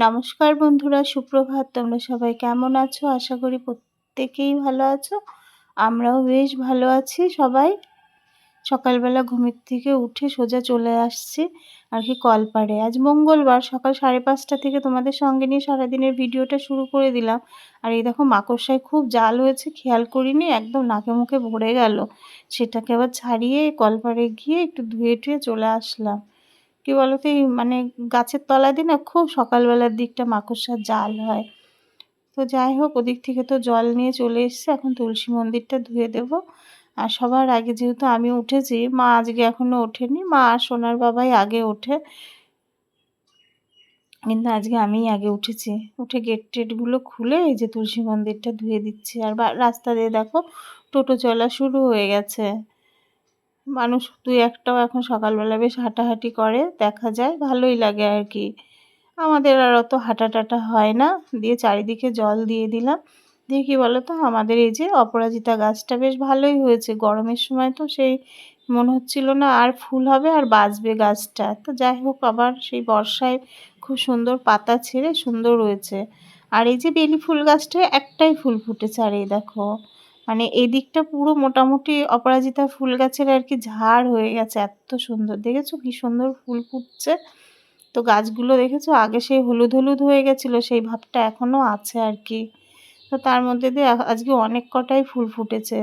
নমস্কার বন্ধুরা, সুপ্রভাত। তোমরা সবাই কেমন আছো? আশা করি প্রত্যেকেই ভালো আছো। আমরাও বেশ ভালো আছি সবাই। সকালবেলা ঘুমের থেকে উঠে সোজা চলে আসছি আর কি কলপাড়ে। আজ মঙ্গলবার, সকাল সাড়ে পাঁচটা থেকে তোমাদের সঙ্গে নিয়ে সারাদিনের ভিডিওটা শুরু করে দিলাম। আর এই দেখো মাকড়সায় খুব জাল হয়েছে, খেয়াল করিনি, একদম নাকে মুখে ভরে গেল। সেটাকে আবার ছাড়িয়ে কলপাড়ে গিয়ে একটু ধুয়ে টুয়ে চলে আসলাম। কী বলতো, এই মানে গাছের তলা দিয়ে না খুব সকালবেলার দিকটা মাকড়সার জাল হয়। তো যাই হোক, ওদিক থেকে তো জল নিয়ে চলে এসছে। এখন তুলসী মন্দিরটা ধুয়ে দেব। আর সবার আগে যেহেতু আমি উঠেছি, মা আজকে এখনও ওঠেনি। মা আর সোনার বাবাই আগে ওঠে। কিন্তু আজকে আমিই আগে উঠেছি। উঠে গেট টেটগুলো খুলে এই যে তুলসী মন্দিরটা ধুয়ে দিচ্ছি। আর রাস্তা দিয়ে দেখো, টোটো চলা শুরু হয়ে গেছে। মানুষ দুই একটাও এখন সকালবেলা বেশ হাঁটাহাঁটি করে, দেখা যায়, ভালোই লাগে আর কি আমাদের আর অত হাঁটা টাটা হয় না, দিয়ে চারিদিকে জল দিয়ে দিলাম। দিয়ে কী বলো তো আমাদের এই যে অপরাজিতা গাছটা বেশ ভালোই হয়েছে। গরমের সময় তো সেই মনে হচ্ছিল না আর ফুল হবে আর বাঁচবে গাছটা। তো যাই হোক, আবার সেই বর্ষায় খুব সুন্দর পাতা ছেড়ে সুন্দর রয়েছে আর এই যে বেলি ফুল গাছটা একটাই ফুল ফুটেছে, আর এই দেখো। মানে এই দিকটা পুরো মোটামুটি অপরাজিতা ফুল গাছের আর কি ঝাড় হয়ে গেছে, এত সুন্দর। দেখেছ কি সুন্দর ফুল ফুটছে? তো গাছগুলো দেখেছ? আগে সেই হলুদ হলুদ হয়ে গেছিল, সেই ভাবটা এখনও আছে আর কি তো তার মধ্যে দিয়ে আজকে অনেক কটাই ফুল ফুটেছে।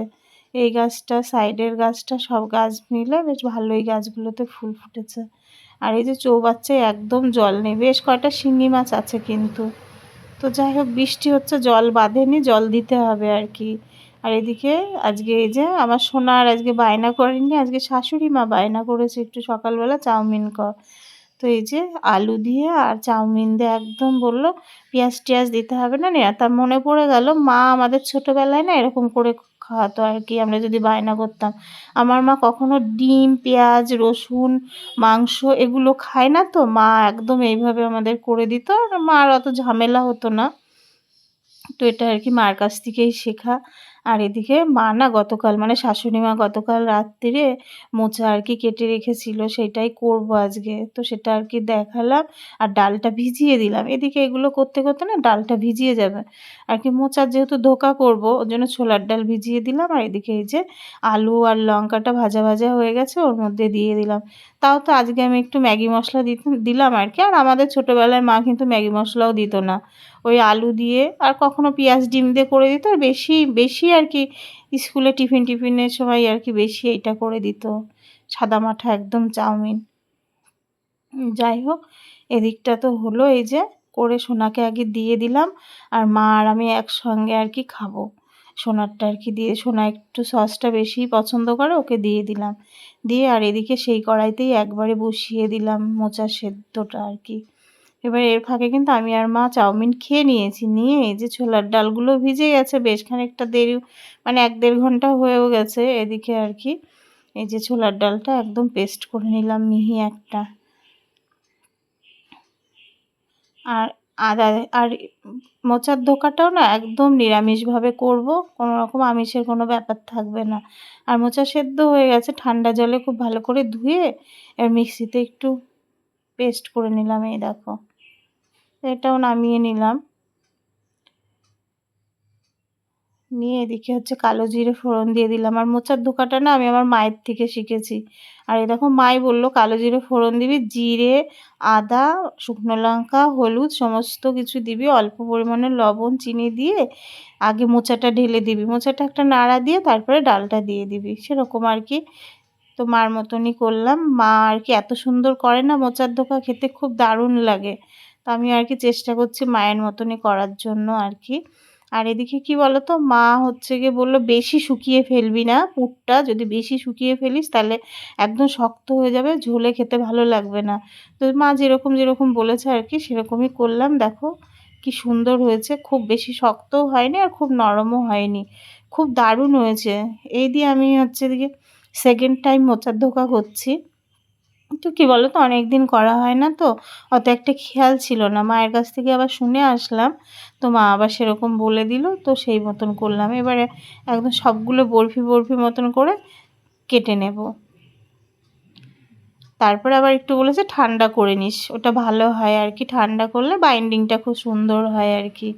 এই গাছটা, সাইডের গাছটা, সব গাছ মিলে বেশ ভালোই গাছগুলোতে ফুল ফুটেছে। আর এই যে চৌবাচ্চায় একদম জল নেই, বেশ কয়টা শিঙি মাছ আছে কিন্তু। তো যাই হোক, বৃষ্টি হচ্ছে, জল বাঁধেনি, জল দিতে হবে আর কি আর এদিকে আজকে এই যে আমার সোনার আজকে বায়না করেনি, আজকে শাশুড়ি মা বায়না করেছে একটু সকালবেলা চাউমিন কর তো এই যে আলু দিয়ে আর চাউমিন দিয়ে একদম বলল পেঁয়াজ টিয়াজ দিতে হবে না না তার মনে পড়ে গেল, মা আমাদের ছোটোবেলায় না এরকম করে খাওয়াতো আর কি, আমরা যদি বায়না করতাম। আমার মা কখনো ডিম, পেঁয়াজ, রসুন, মাংস এগুলো খায় না তো, মা একদম এইভাবে আমাদের করে দিত। আর মার অত ঝামেলা হতো না। তো এটা আর কি মার কাছ থেকেই শেখা। আর এদিকে মা না গতকাল মানে শাশুড়ি মা গতকাল রাত্রিরে মোচা আর কি কেটে রেখেছিল, সেটাই করব আজকে। তো সেটা আর কি দেখালাম আর ডালটা ভিজিয়ে দিলাম। এদিকে এগুলো করতে করতে না ডালটা ভিজিয়ে যাবে। আর কি মোচার যেহেতু ধোকা করব, ওর জন্য ছোলার ডাল ভিজিয়ে দিলাম। আর এদিকে এই যে আলু আর লঙ্কাটা ভাজা ভাজা হয়ে গেছে, ওর মধ্যে দিয়ে দিলাম। তাও তো আজকে আমি একটু ম্যাগি মশলা দিলাম আর কি। আর আমাদের ছোটোবেলায় মা কিন্তু ম্যাগি মশলাও দিত না। ওই আলু দিয়ে আর কখনো পেঁয়াজ ডিম দিয়ে করে দিত, আর বেশি বেশি আর কি স্কুলে টিফিন টিফিনের সময় আর কি বেশি এইটা করে দিত। সাদা মাঠা একদম চাউমিন। যাই হোক, এদিকটা তো হলো এই যে করে সোনাকে আগে দিয়ে দিলাম, আর মা আর আমি একসঙ্গে আর কি খাব। সোনারটা আর কি দিয়ে, সোনা একটু সসটা বেশি পছন্দ করে, ওকে দিয়ে দিলাম। দিয়ে আর এদিকে সেই কড়াইতেই একবারে বসিয়ে দিলাম মোচা সেদ্ধটা আর কি। এবার এর ফাঁকে কিন্তু আমি আর মা চাউমিন খেয়ে নিয়েছি। নিয়ে এই যে ছোলার ডালগুলো ভিজে গেছে, বেশ খানিকটা দেরি মানে এক দেড় ঘণ্টা হয়েও গেছে এদিকে আর কি। এই যে ছোলার ডালটা একদম পেস্ট করে নিলাম মিহি একটা। আর আদা আর মোচার ধোকাটাও না একদম নিরামিষভাবে করব, কোনো রকম আমিষের কোনো ব্যাপার থাকবে না। আর মোচা সেদ্ধ হয়ে গেছে, ঠান্ডা জলে খুব ভালো করে ধুয়ে এর মিক্সিতে একটু পেস্ট করে নিলাম, এই দেখো। এটাও নামিয়ে নিলাম। নিয়ে এদিকে হচ্ছে কালো জিরে ফোড়ন দিয়ে দিলাম। আর মোচার ধোকাটা না আমি আমার মায়ের থেকে শিখেছি। আর এই দেখো মাই বলল, কালো জিরে ফোড়ন দিবি, জিরে, আদা, শুকনো লঙ্কা, হলুদ, সমস্ত কিছু দিবি, অল্প পরিমাণে লবণ, চিনি দিয়ে আগে মোচাটা ঢেলে দিবি। মোচাটা একটা নাড়া দিয়ে তারপরে ডালটা দিয়ে দিবি। সেরকম আর কি তো মার মতনই করলাম। মা আর কি এত সুন্দর করে না মোচার ধোকা খেতে খুব দারুণ লাগে। তো আমি আর কি চেষ্টা করছি মায়ের মতনই করার জন্য আর কি। আর এদিকে কি বলতো? মা হচ্ছে গিয়ে বলল, বেশি শুকিয়ে ফেলবি না পুরটা। যদি বেশি শুকিয়ে ফেলিস তাহলে একদম শক্ত হয়ে যাবে, ঝোলে খেতে ভালো লাগবে না। তো মা যেরকম যেরকম বলেছে আর কি, সেরকমই করলাম। দেখো কি সুন্দর হয়েছে। খুব বেশি শক্তও হয়নি আর খুব নরমও হয়নি। খুব দারুণ হয়েছে। এই দিয়ে আমি হচ্ছে দিকে সেকেন্ড টাইম মোচার ধোকা করছি তো কী বলো তো অনেক দিন করা হয় না তো, অত একটা খেয়াল ছিল না। মায়ের কাছ থেকে আবার শুনে আসলাম, তো মা আবার সেরকম বলে দিল, তো সেই মতন করলাম। এবারে একদম সবগুলো বরফি বরফি মতন করে কেটে নেব। তারপরে আবার একটু বলেছে ঠান্ডা করে নিস, ওটা ভালো হয় আর কি। ঠান্ডা করলে বাইন্ডিংটা খুব সুন্দর হয় আর কি।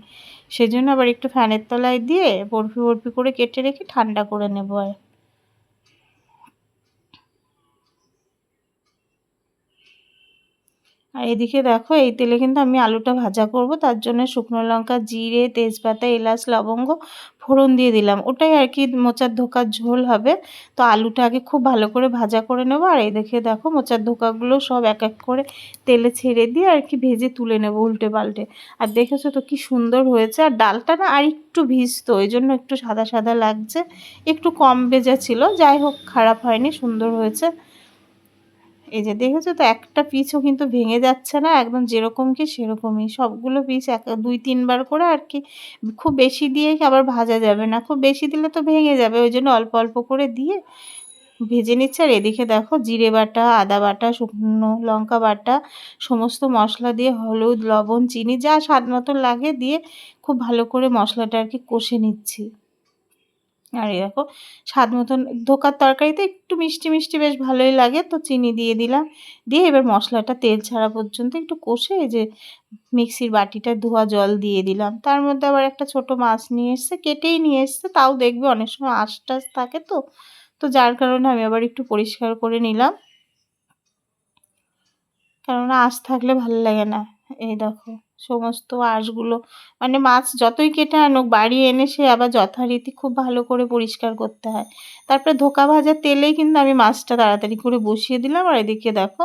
সেজন্য আবার একটু ফ্যানের তলায় দিয়ে বরফি বরফি করে কেটে রেখে ঠান্ডা করে নেব আর আর এদিকে দেখো, এই তেলে কিন্তু আমি আলুটা ভাজা করব। তার জন্য শুকনো লঙ্কা, জিরে, তেজপাতা, এলাচ, লবঙ্গ ফোড়ন দিয়ে দিলাম। ওটাই আর কি মোচার ধোকার ঝোল হবে। তো আলুটা আগে খুব ভালো করে ভাজা করে নেব। আর এই দেখে দেখো, মোচার ধোকাগুলো সব এক এক করে তেলে ছেড়ে দিয়ে আর কি ভেজে তুলে নেব উল্টে পাল্টে। আর দেখেছ তো কি সুন্দর হয়েছে। আর ডালটা না আর একটু ভিজতো, ওই জন্য একটু সাদা সাদা লাগছে। একটু কম ভেজা ছিল। যাই হোক, খারাপ হয়নি, সুন্দর হয়েছে। এই যে দেখেছ তো, একটা পিসও কিন্তু ভেঙে যাচ্ছে না, একদম যেরকম কি সেরকমই। সবগুলো পিস এক, দুই, তিনবার করে আর কি, খুব বেশি দিয়ে আবার ভাজা যাবে না। খুব বেশি দিলে তো ভেঙে যাবে, ওই জন্য অল্প অল্প করে দিয়ে ভেজে নিচ্ছে। আর এদিকে দেখো, জিরে বাটা, আদা বাটা, শুকনো লঙ্কা বাটা, সমস্ত মশলা দিয়ে হলুদ, লবণ, চিনি, যা স্বাদ মতো লাগে দিয়ে খুব ভালো করে মশলাটা আর কি কষে নিচ্ছি। আর এই দেখো, স্বাদ মতন ধোকার তরকারিতে একটু মিষ্টি মিষ্টি বেশ ভালোই লাগে, তো চিনি দিয়ে দিলাম। দিয়ে এবার মশলাটা তেল ছাড়া পর্যন্ত একটু কষে যে মিক্সির বাটিটা ধোয়া জল দিয়ে দিলাম। তার মধ্যে আবার একটা ছোট মাছ নিয়ে এসছে, কেটেই নিয়ে এসছে, তাও দেখবে অনেক সময় আশ টাশ থাকে তো। তো যার কারণে আমি আবার একটু পরিষ্কার করে নিলাম। কেননা আশ থাকলে ভালো লাগে না, এই দেখো। সমস্ত আঁশগুলো মানে মাছ যতই কেটে আনুক বাড়ি এনে সে আবার যথারীতি খুব ভালো করে পরিষ্কার করতে হয়। তারপরে ধোকা ভাজার তেলেই কিন্তু আমি মাছটা তাড়াতাড়ি করে বসিয়ে দিলাম। আর এদিকে দেখো,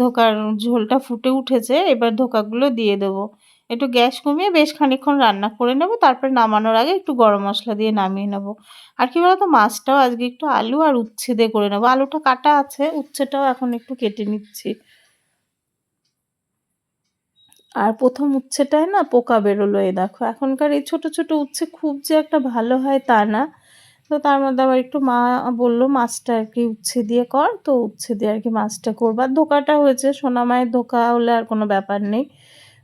ধোকার ঝোলটা ফুটে উঠেছে, এবার ধোকাগুলো দিয়ে দেবো। একটু গ্যাস কমিয়ে বেশ খানিক্ষণ রান্না করে নেব, তারপরে নামানোর আগে একটু গরম মশলা দিয়ে নামিয়ে নেব। আর কি বলতো, মাছটাও আজকে একটু আলু আর উচ্ছে দিয়ে করে নেব। আলুটা কাটা আছে, উচ্ছেটাও এখন একটু কেটে নিচ্ছি। আর প্রথম উচ্ছেটায় না পোকা বেরোলো, এই দেখো। এখনকার এই ছোট ছোট উচ্ছে খুব যে একটা ভালো হয় তা না। তো তার মধ্যে আবার একটু মা বলল, মাছটা আর কি উচ্ছে দিয়ে কর। তো উচ্ছে দিয়ে আর কি মাছটা করব। আর ধোকাটা হয়েছে, সোনা মায়ের ধোকা হলে আর কোনো ব্যাপার নেই।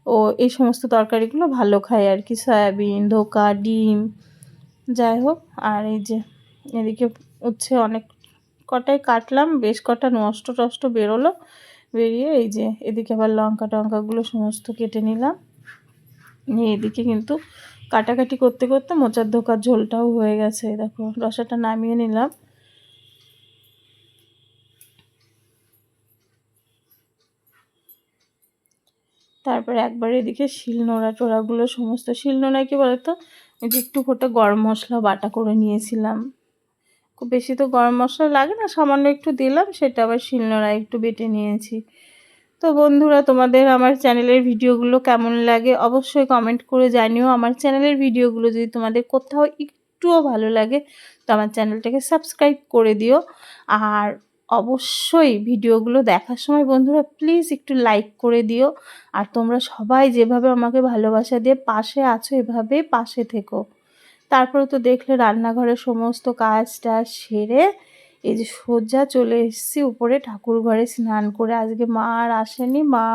ও এই সমস্ত তরকারিগুলো ভালো খায় আর কি, সয়াবিন, ধোকা, ডিম, যাই হোক। আর এই যে এদিকে উচ্ছে অনেক কটাই কাটলাম, বেশ কটা নষ্ট টষ্ট বেরোলো। বেরিয়ে এই যে এদিকে আবার লঙ্কা টঙ্কাগুলো সমস্ত কেটে নিলাম। নিয়ে এদিকে কিন্তু কাটাকাটি করতে করতে মোচার ধোকার ঝোলটাও হয়ে গেছে। দেখো, রসাটা নামিয়ে নিলাম। তারপরে একবার এদিকে শিলনোড়া টোড়াগুলো, সমস্ত শিলনোড়ায় কি বলতো? ওই যে একটু ফোটা গরম মশলা বাটা করে নিয়েছিলাম। বেশি তো গরম মশলা লাগে না, সামান্য একটু দিলাম, সেটা আবার শিলনোড়া একটু বেটে নিয়েছি। তো বন্ধুরা, তোমাদের আমার চ্যানেলের ভিডিওগুলো কেমন লাগে অবশ্যই কমেন্ট করে জানিও। আমার চ্যানেলের ভিডিওগুলো যদি তোমাদের কোথাও একটুও ভালো লাগে, তো আমার চ্যানেলটাকে সাবস্ক্রাইব করে দিও। আর অবশ্যই ভিডিওগুলো দেখার সময় বন্ধুরা প্লিজ একটু লাইক করে দিও। আর তোমরা সবাই যেভাবে আমাকে ভালোবাসা দিয়ে পাশে আছো এভাবে পাশে থেকো। তারপরে তো দেখলে রান্নাঘরের সমস্ত কাজ টাজ সেরে এই যে সোজা চলে এসেছি উপরে ঠাকুর ঘরে স্নান করে। আজকে মা আর আসেনি, মা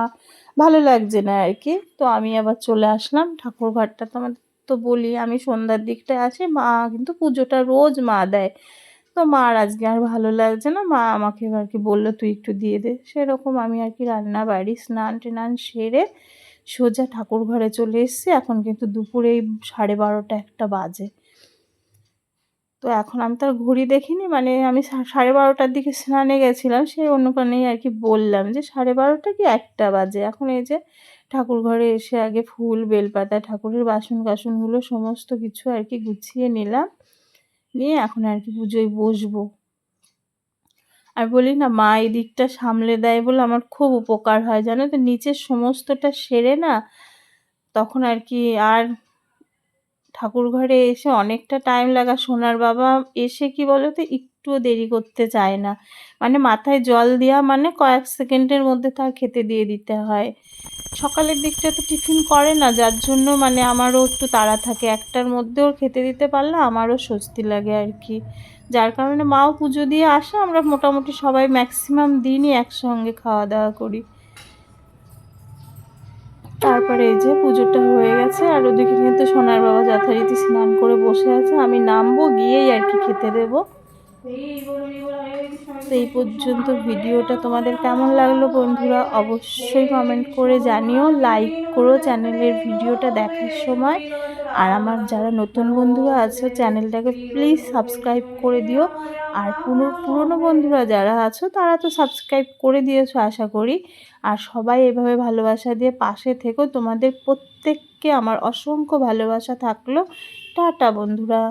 ভালো লাগছে না আর কি। তো আমি আবার চলে আসলাম, ঠাকুর ঘরটা তো আমার তো বলি, আমি সন্ধ্যার দিকটায় আসি মা কিন্তু পুজোটা রোজ মা দেয়। তো মা আর আজকে আর ভালো লাগছে না, মা আমাকে আর কি বলল, তুই একটু দিয়ে দে। সেরকম আমি আর কি রান্না বাড়ি স্নান টেনান সেরে সোজা ঠাকুর ঘরে চলে এসেছি। এখন কিন্তু দুপুরে সাড়ে বারোটা একটা বাজে। তো এখন আমি তো আর ঘড়ি দেখিনি মানে আমি সাড়ে বারোটার দিকে স্নানে গেছিলাম, সেই অনুপানেই আর কি বললাম যে সাড়ে বারোটা কি একটা বাজে। এখন এই যে ঠাকুর ঘরে এসে আগে ফুল, বেলপাতা, ঠাকুরের বাসন কাসনগুলো সমস্ত কিছু আর কি গুছিয়ে নিলাম। নিয়ে এখন আর কি পুজোয় বসবো। আর বলি না, মা এই দিকটা সামলে দেয় বলে আমার খুব উপকার হয়, জানো তো? নিচের সমস্তটা সেরে না তখন আর কি আর ঠাকুর ঘরে এসে অনেকটা টাইম লাগা। সোনার বাবা এসে কি বলো তো একটুও দেরি করতে চায় না। মানে মাথায় জল দেওয়া মানে কয়েক সেকেন্ডের মধ্যে তার খেতে দিয়ে দিতে হয়। সকালের দিকটা তো টিফিন করে না, যার জন্য মানে আমারও একটু তাড়া থাকে। একটার মধ্যে ওর খেতে দিতে পারলে আমারও স্বস্তি লাগে আর কি। যার কারণে মাও পুজো দিয়ে আসে, আমরা মোটামুটি সবাই ম্যাক্সিমাম দিনই একসঙ্গে খাওয়া দাওয়া করি। তারপরে এই যে পুজোটা হয়ে গেছে, আর ওদিকে কিন্তু সোনার বাবা যথারীতি স্নান করে বসে আছে, আমি নামবো, গিয়েই আর কি খেতে দেব। তো এই পর্যন্ত ভিডিওটা তোমাদের কেমন লাগল বন্ধুরা? অবশ্যই কমেন্ট করে জানিও লাইক করো চ্যানেলের ভিডিওটা দেখার সময়। আর আমার যারা নতুন বন্ধুরা আছে চ্যানেলটাকে প্লিজ সাবস্ক্রাইব করে দিও। আর পুরো, পুরনো বন্ধুরা যারা আছো, তারা তো সাবস্ক্রাইব করে দিয়েছ, আশা করি। আর সবাই এভাবে ভালোবাসা দিয়ে পাশে থেকো। তোমাদের প্রত্যেককে আমার অসংখ্য ভালোবাসা থাকল। টাটা বন্ধুরা।